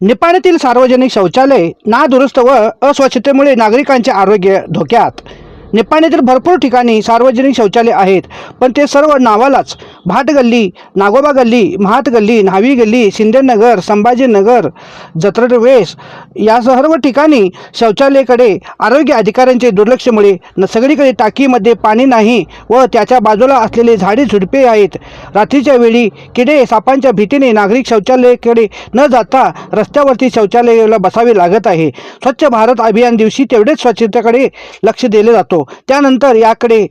निपाणीतील सार्वजनिक शौचालय ना दुरुस्त व अस्वच्छतेमुळे नागरिकांचे आरोग्य धोक्यात. निपाणीतील भरपूर ठिकाणी सार्वजनिक शौचालय आहेत पण ते सर्व नावालाच भाट गल्ली नागोबा गल्ली महात गल्ली न्हावी गल्ली शिंदेनगर संभाजीनगर जत्रवेश या सर्व ठिकाणी शौचालयाकडे आरोग्य अधिकाऱ्यांचे दुर्लक्षमुळे न सगळीकडे टाकीमध्ये पाणी नाही व त्याच्या बाजूला असलेले झाडे झुडपे आहेत. रात्रीच्या वेळी किडे सापांच्या भीतीने नागरिक शौचालयाकडे न जाता रस्त्यावरती शौचालयाला बसावे लागत आहे. स्वच्छ भारत अभियान दिवशी तेवढेच स्वच्छतेकडे लक्ष दिले जातो. त्यानंतर याकडे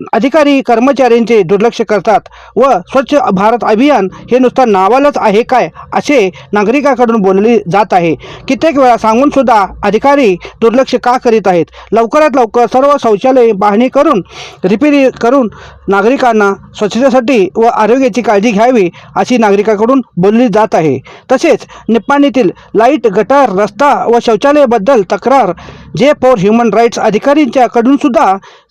अधिकारी कर्मचाऱ्यांचे दुर्लक्ष करतात व स्वच्छ भारत अभियान हे नुसतं नावालाच आहे काय असे नागरिकाकडून बोलले जात आहे. कित्येक वेळा सांगून सुद्धा अधिकारी दुर्लक्ष का करीत आहेत? लवकरात लवकर सर्व शौचालय पाहणी करून रिपेरी करून नागरिकांना स्वच्छतेसाठी व आरोग्याची काळजी घ्यावी अशी नागरिकाकडून बोलली जात आहे. तसेच निप्पाणीतील लाइट गटार रस्ता व शौचालयाबद्दल तक्रार जे फॉर ह्युमन राईट्स अधिकारींच्याकडून सुद्धा